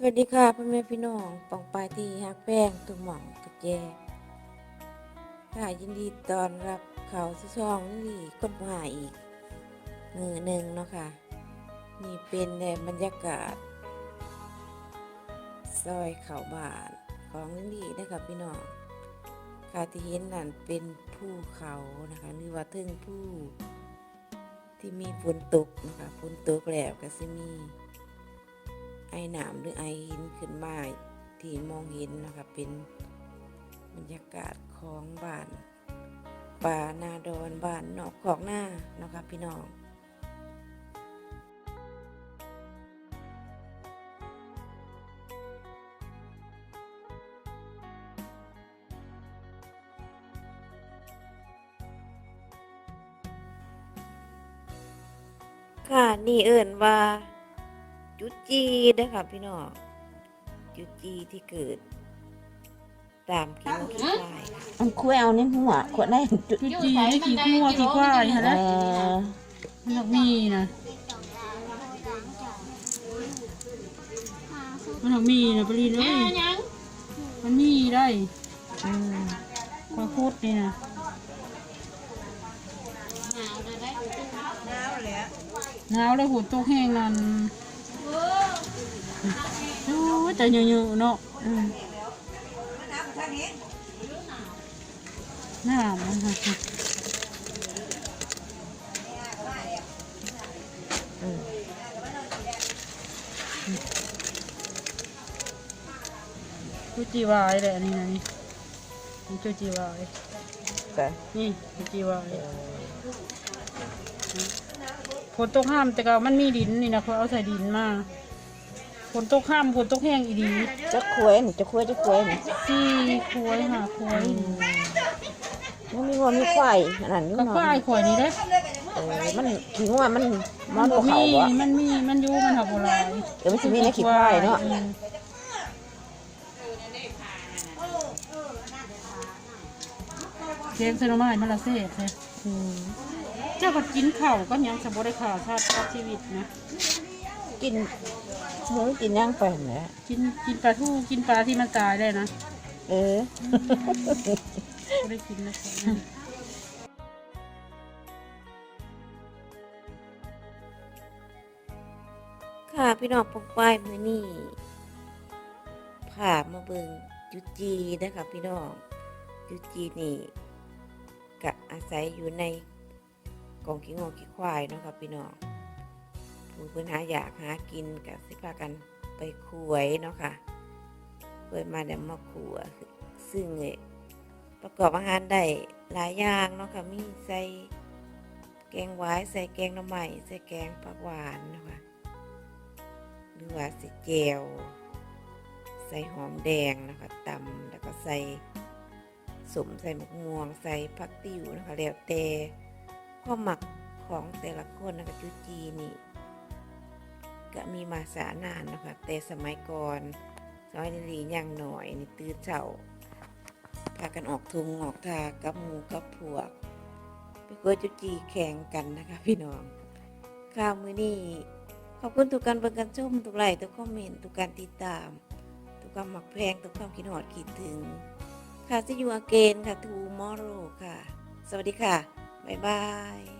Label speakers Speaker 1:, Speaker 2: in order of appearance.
Speaker 1: สวัสดีค่ะพ่อแม่พี่น้องปองปายที่ฮักแป้งตุกหม่องตุกแจค่ะยินดีตอนรับเขาสู่ช่องนี่ก้นผาอีกมือหนึ่งเนาะค่ะ นี่เป็นในบรรยากาศ ซอยเขาบานของนี่นะคะพี่น้องค่ะที่เห็นนั่นเป็นภูเขานะคะหรือว่าเทิงผู้ที่มีฝนตกนะคะฝนตกแล้วก็สิมี นามหรือไอหินขึ้นมาที่มองเห็นนะคะเป็นบรรยากาศของบ้านป่านาดอนบ้านนอกของหน้านะคะพี่น้องค่ะนี่เอิ่นว่า จุดจีนะคะพี่น้องจุดจีที่เกิด ตามคิวคิดไว้
Speaker 2: อันคุยเอานี่หัวขวดได้จุด
Speaker 3: จุดจีให้ขี้คั่วขี้ควายฮะ
Speaker 2: เอ
Speaker 3: นะ
Speaker 2: อ
Speaker 3: มันต้องมีนะมันต้องมีนะปรีนเอ้ยมันมีได้
Speaker 2: อืม
Speaker 3: คอยพูดนี่นะหนาวเลยหูตกแห้งนั่น โอ้ยแต่เยอะๆเนาะ
Speaker 2: อืม
Speaker 3: หน้ามันค่ะ
Speaker 2: อืม
Speaker 3: จุจีวายเลยอันนี้นะนี่นี่จุจีวาย
Speaker 2: ก็
Speaker 3: นี่จุจีวายฝนตกห้ามแต่ก็มันมีดินนี่นะเขาเอาใส่ดินมาฝ นตกห้ามฝนตกแห้งอีดี
Speaker 2: จะคุยนี่จะคุยจะคุยนี่
Speaker 3: สี่ควยหาควย
Speaker 2: มันมีวัวมีควายอันนั้นนี่
Speaker 3: ก็
Speaker 2: เนาะ
Speaker 3: ควายข่อยนี่เด้
Speaker 2: เออมันขี้งัวมันม
Speaker 3: มั
Speaker 2: อนน
Speaker 3: บ่
Speaker 2: บ่เขา
Speaker 3: มี
Speaker 2: บ่
Speaker 3: มันมีมันอยู่มันหักบ่หลาย
Speaker 2: เดี๋ยวมันสิมีในขี้ควายเนาะ
Speaker 3: อืมเกงเซโนไม้มันละเศษเลย
Speaker 2: อืม
Speaker 3: เจ้าก็กินข้าวก็ยังสมบูรณ์ได้ข่าวชาติกับชีวิตนะ
Speaker 2: กินหมูกินย่างไปนั่นแหละ
Speaker 3: กินกินปลาทูกินปลาที่มันตายได้นะ
Speaker 2: เออ
Speaker 3: ก็ได้กินนะ
Speaker 1: ค่ะพี่น้องปองป้ายมือนี่ผ่ามาเบิงจุดจีนะคะพี่น้องจุดจีนี่กะอาศัยอยู่ในกองขี้งอขี้ควายเนาะค่ะพี่น้อง ผู้เพิ่นหาอยากหากินกะสิพากันไปขวยเนาะค่ะเปิดมาเดี๋ยวมาขวซึ่งประกอบอาหารได้หลายอย่างเนาะค่ะมีใส่แกงหวายใส่แกงหน่อไม้ใส่แกงผักหวานเนาะคะหรือว่าใส่เจลใส่หอมแดงนะคะตำแล้วก็ใส่สมใส่หมกม่วง ใส่ผักติ๋วนะคะแล้วแต่ความหมักของแต่ละคนนะคะจุจีนี่ ก็มีมาสานานนะคะแต่สมัยก่อนซอยนิลีย่างหน่อยนี่ตื่นเช้าพากันออกทุงออกทากับหมูกับพวกไปกลัวจุจีแข่งกันนะคะ พี่น้องข้าวมือนี่ขอบคุณทุกการเบิ่งกันชมทุกไลค์ทุกคอมเมนต์ทุกการติดตาม ทุกความหมักแพงทุกความคิดหอดคิดถึง ค่ะจะอยู่อเกนค่ะทูมอโรค่ะ สวัสดีค่ะ บ๊ายบาย